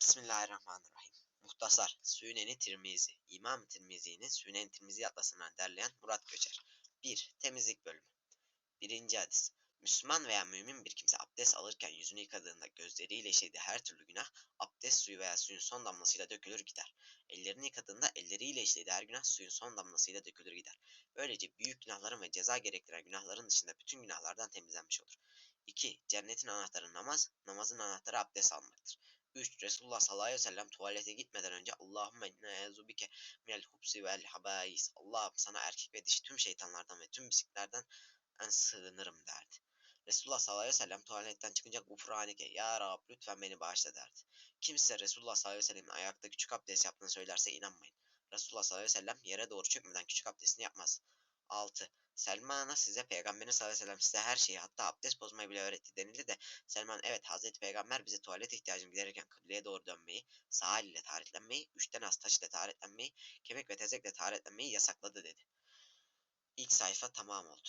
Bismillahirrahmanirrahim. Muhtasar Süneni Tirmizi İmam Tirmizi'nin Süneni Tirmizi atlasından derleyen Murat Göçer 1. Temizlik bölümü 1. hadis Müslüman veya mümin bir kimse abdest alırken yüzünü yıkadığında gözleriyle işlediği her türlü günah abdest suyu veya suyun son damlasıyla dökülür gider. Ellerini yıkadığında elleriyle işlediği her günah suyun son damlasıyla dökülür gider. Böylece büyük günahların ve ceza gerektiren günahların dışında bütün günahlardan temizlenmiş olur. 2. Cennetin anahtarı namaz, namazın anahtarı abdest almaktır. 3. Resulullah sallallahu aleyhi ve sellem tuvalete gitmeden önce Allahümme inne ezubike minel hubsi vel habais. Allah'ım sana erkek ve dişi tüm şeytanlardan ve tüm bisiklerden en sığınırım derdi. Resulullah sallallahu aleyhi ve sellem tuvaletten çıkınca gufranike ya Rab lütfen beni bağışla derdi. Kimse Resulullah sallallahu aleyhi ve sellemin ayakta küçük abdest yaptığını söylerse inanmayın. Resulullah sallallahu aleyhi ve sellem yere doğru çökmeden küçük abdestini yapmaz. 6. Selman'a size Peygamberin sallallahu aleyhi ve sellem size her şeyi hatta abdest bozmayı bile öğretti denildi de Selman evet Hazreti Peygamber bize tuvalet ihtiyacını giderirken kıbleye doğru dönmeyi, sağ ile taharetlenmeyi, üçten az taş ile taharetlenmeyi, kemik ve tezekle taharetlenmeyi yasakladı dedi. İlk sayfa tamam oldu.